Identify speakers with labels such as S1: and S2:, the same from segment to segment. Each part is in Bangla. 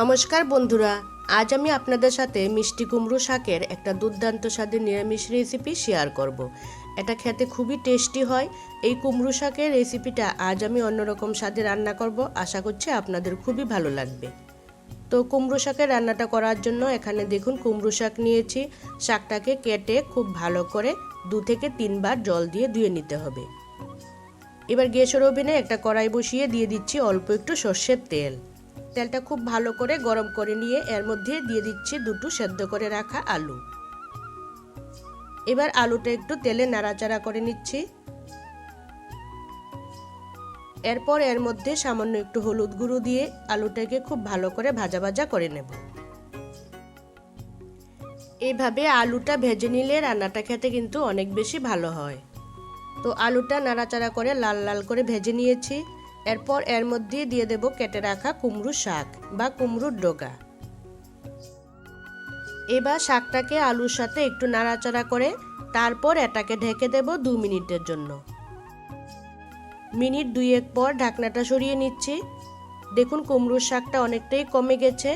S1: নমস্কার বন্ধুরা, আজ আমি আপনাদের সাথে মিষ্টি কুমড়ো শাকের একটা দুর্দান্ত স্বাদের নিরামিষ রেসিপি শেয়ার করব। এটা খেতে খুবই টেস্টি হয়। এই কুমড়ো শাকের রেসিপিটা আজ আমি অন্যরকম স্বাদে রান্না করব। আশা করছি আপনাদের খুবই ভালো লাগবে। তো কুমড়ো শাকের রান্নাটা করার জন্য এখানে দেখুন কুমড়ো শাক নিয়েছি। শাকটাকে কেটে খুব ভালো করে দু থেকে তিনবার জল দিয়ে ধুয়ে নিতে হবে। এবার গ্যাসের ওভেনে একটা কড়াই বসিয়ে দিয়ে দিচ্ছি অল্প একটু সর্ষের তেল। তেলটা খুব ভালো করে গরম করে নিয়ে এর মধ্যে দিয়ে দিচ্ছি দুটো সেদ্ধ করে রাখা আলু। এবার আলুটা একটু তেলে নাড়াচাড়া করে নিচ্ছি। এরপর এর মধ্যে সামান্য একটু হলুদ গুঁড়ো দিয়ে আলুটাকে খুব ভালো করে ভাজা ভাজা করে নেব। এইভাবে আলুটা ভেজে নিলে রান্নাটা খেতে কিন্তু অনেক বেশি ভালো হয়। তো আলুটা নাড়াচাড়া করে লাল লাল করে ভেজে নিয়েছি। এরপর এর মধ্যে দিয়ে দেব কেটে রাখা কুমড়ো শাক বা কুমড়োর ডোগা। এবার শাকটাকে আলুর সাথে একটু নাড়াচাড়া করে তারপর এটাকে ঢেকে দেব দু মিনিটের জন্য। মিনিট দুয়েক পর ঢাকনাটা সরিয়ে নিচ্ছি। দেখুন কুমড়োর শাকটা অনেকটাই কমে গেছে।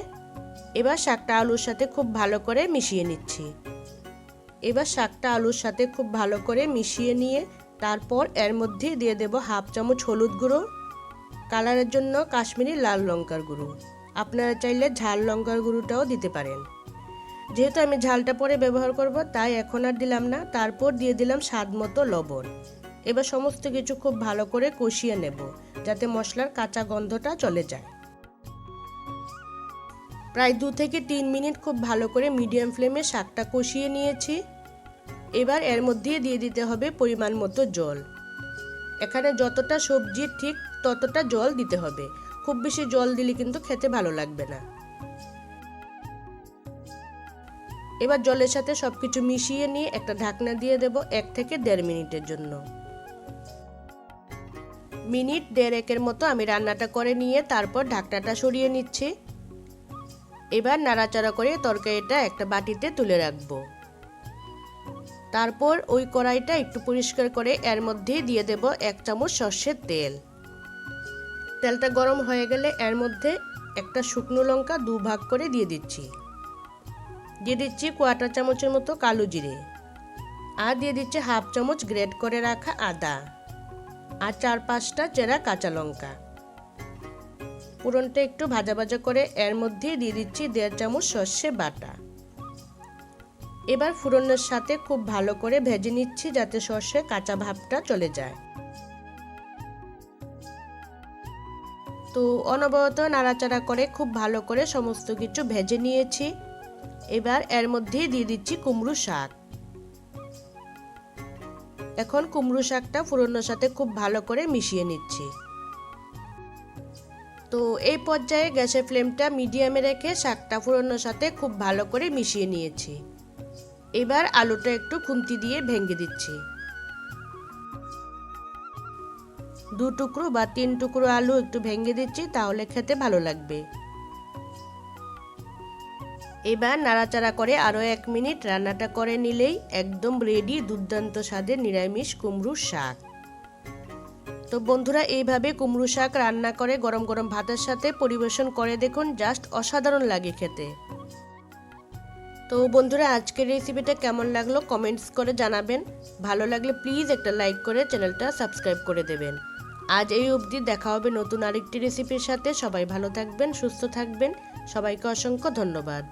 S1: এবার শাকটা আলুর সাথে খুব ভালো করে মিশিয়ে নিচ্ছি। এবার শাকটা আলুর সাথে খুব ভালো করে মিশিয়ে নিয়ে তারপর এর মধ্যে দিয়ে দেব হাফ চামচ হলুদ গুঁড়ো। কালারের জন্য কাশ্মীরি লাল লঙ্কার গুঁড়ো। আপনারা চাইলে ঝাল লঙ্কার গুঁড়োটাও দিতে পারেন। যেহেতু আমি ঝালটা পরে ব্যবহার করব, তাই এখন আর দিলাম না। তারপর দিয়ে দিলাম স্বাদ মতো লবণ। এবার সমস্ত কিছু খুব ভালো করে কষিয়ে নেব, যাতে মশলার কাঁচা গন্ধটা চলে যায়। প্রায় দু থেকে তিন মিনিট খুব ভালো করে মিডিয়াম ফ্লেমে শাকটা কষিয়ে নিয়েছি। এবার এর মধ্যে দিয়ে দিতে হবে পরিমাণ মতো জল। এখানে যতটা সবজি ঠিক ততটা জল দিতে হবে। খুব বেশি জল দিলে কিন্তু খেতে ভালো লাগবে না। এবার জলের সাথে সবকিছু মিশিয়ে নিয়ে একটা ঢাকনা দিয়ে দেব এক থেকে দেড় মিনিটের জন্য। মিনিট দেড়েকের মতো আমি রান্নাটা করে নিয়ে তারপর ঢাকনাটা সরিয়ে নিচ্ছি। এবার নাড়াচাড়া করে তরকারিটা একটা বাটিতে তুলে রাখব। তারপর ওই কড়াইটা একটু পরিষ্কার করে এর মধ্যে দিয়ে দেব এক চামচ সর্ষের তেল। তেলটা গরম হয়ে গেলে এর মধ্যে একটা শুকনো লঙ্কা দু ভাগ করে দিয়ে দিচ্ছি। দিয়ে দিচ্ছি কোয়াটার চামচের মতো কালো জিরে। আর দিয়ে দিচ্ছি হাফ চামচ গ্রেড করে রাখা আদা। আর চার পাঁচটা চেরা কাঁচা লঙ্কা। পুরনটা একটু ভাজা ভাজা করে এর মধ্যে দিয়ে দিচ্ছি দেড় চামচ সর্ষে বাটা। এবার ফুরনের সাথে খুব ভালো করে ভেজে নিচ্ছি যাতে সর্ষে কাঁচা ভাবটা চলে যায়। তো অনবরত নাড়াচাড়া করে খুব ভালো করে সমস্ত কিছু ভেজে নিয়েছি। এবার এর মধ্যেই দিয়ে দিচ্ছি কুমড়ো শাক। এখন কুমড়ো শাকটা ফুরনের সাথে খুব ভালো করে মিশিয়ে নিচ্ছি। তো এই পর্যায়ে গ্যাসের ফ্লেমটা মিডিয়ামে রেখে শাকটা ফুরনের সাথে খুব ভালো করে মিশিয়ে নিয়েছি। এবার আলুটা একটু খুন্তি দিয়ে ভেঙে দিচ্ছি। দু টুকরো বা তিন টুকরো আলু একটু ভেঙে দিচ্ছি, তাহলে খেতে ভালো লাগবে। এবার নাড়াচাড়া করে আরও এক মিনিট রান্নাটা করে নিলেই একদম রেডি দুর্দান্ত স্বাদের নিরামিষ কুমড়োর শাক। তো বন্ধুরা, এইভাবে কুমড়ো শাক রান্না করে গরম গরম ভাতের সাথে পরিবেশন করে দেখুন, জাস্ট অসাধারণ লাগে খেতে। তো বন্ধুরা, আজকের রেসিপিটা কেমন লাগল কমেন্টস করে জানাবেন। ভালো লাগলে প্লিজ একটা লাইক করে চ্যানেলটা সাবস্ক্রাইব করে দেবেন। আজ এই অবধি দেখা হবে নতুন আরেকটি রেসিপির সাথে। সবাই ভালো থাকবেন, সুস্থ থাকবেন। সবাইকে অসংখ্য ধন্যবাদ।